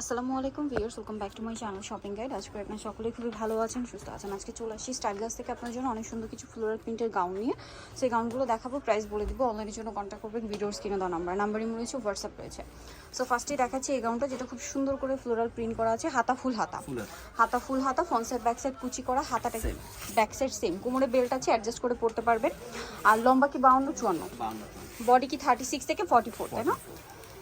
আসসালামু আলাইকুম viewers welcome back to my channel shopping guide. আজকে আপনার সকলেই খুবই ভালো আছেন সুস্থ আছেন। আজকে চলে আসি স্টাইল গাছ থেকে আপনার জন্য অনেক সুন্দর কিছু ফ্লোরাল প্রিন্টের গাউন নিয়ে। সেই গাউনগুলো দেখাবো প্রাইস বলে দিব অনলাইনের জন্য কন্ট্যাক্ট করবেন ভিডিওর স্ক্রিনে দেওয়া নাম্বার নাম্বার ইমো রয়েছে হোয়াটসঅ্যাপ রয়েছে। সো ফার্স্টেই দেখাচ্ছি এই গাউনটা যেটা খুব সুন্দর করে ফ্লোরাল প্রিন্ট করা আছে হাতা ফুল হাতা। হাতা। ফুল হাতা ফ্রন্ট সাইড ব্যাক সাইড কুচি করা হাতাটা ব্যাক সাইড সেম কোমরে বেল্ট আছে অ্যাডজাস্ট করে পড়তে পারবেন। আর লম্বা কি বাউন্ন চুয়ান্ন? বডি কি থার্টি সিক্স থেকে ফর্টি ফোর তাই না?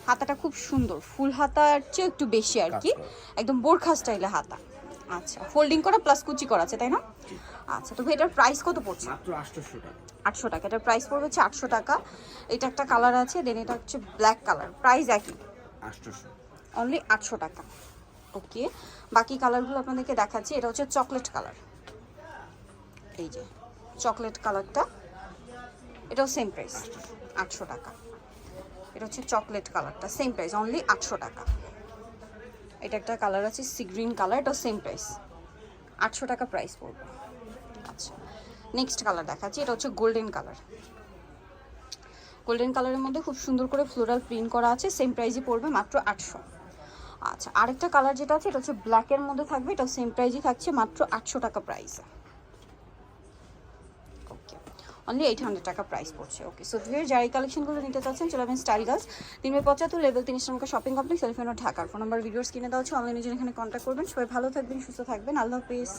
হাতাটা খুব সুন্দর। ফুল হাতার চেয়ে একটু বেশি আর কি। একদম বোরখা স্টাইলে হাতা। আচ্ছা ফোল্ডিং করা প্লাস কুচি করা আছে তাই না? আচ্ছা তো এটার প্রাইস কত পড়ছে? মাত্র আটশোশো টাকা। আটশো টাকা। এটার প্রাইস পড়বে হচ্ছে আটশো টাকা। এটা একটা কালার আছে দেন এটা হচ্ছে ব্ল্যাক কালার প্রাইস একই। আটশোশো। অনলি আটশো টাকা। ওকে বাকি কালারগুলো আপনাদেরকে দেখাচ্ছি। এটা হচ্ছে চকলেট কালার এই যে চকলেট কালারটা এটাও সেম প্রাইস আটশো টাকা। এটা হচ্ছে চকলেট কালারটা সেম প্রাইস অনলি আটশো টাকা। এটা একটা কালার আছে, সি গ্রিন কালার, এটাও সেম প্রাইস আটশো টাকা প্রাইস পড়বে। আচ্ছা নেক্সট কালার দেখাচ্ছি, এটা হচ্ছে গোল্ডেন কালার গোল্ডেন কালারের মধ্যে খুব সুন্দর করে ফ্লোরাল প্রিন্ট করা আছে সেম প্রাইসই পড়বে মাত্র আটশো। আচ্ছা আরেকটা কালার যেটা আছে, এটা হচ্ছে ব্ল্যাকের মধ্যে থাকবে, এটাও সেম প্রাইসই থাকছে, মাত্র আটশো টাকা প্রাইসে অনলি এইট হান্ড্রেড টাকা প্রাইস পড়ছে ওকে সো ভিড় যারা এই কালেকশনগুলো নিতে চাচ্ছেন, চলে আসবেন স্টাইল গার্লস তিন বাই পঁচাত্তর লেভেল তিন নম্বর শপিং কমপ্লেক্স এলিফেন্ট ঢাকার ফোন নাম্বার ভিডিওস কিনে দেওয়া হচ্ছে অনলাইনে জন্য এখানে কন্ট্যাক্ট করবেন। সবাই ভালো থাকবেন, সুস্থ থাকবেন। আল্লাহ হাফিজ।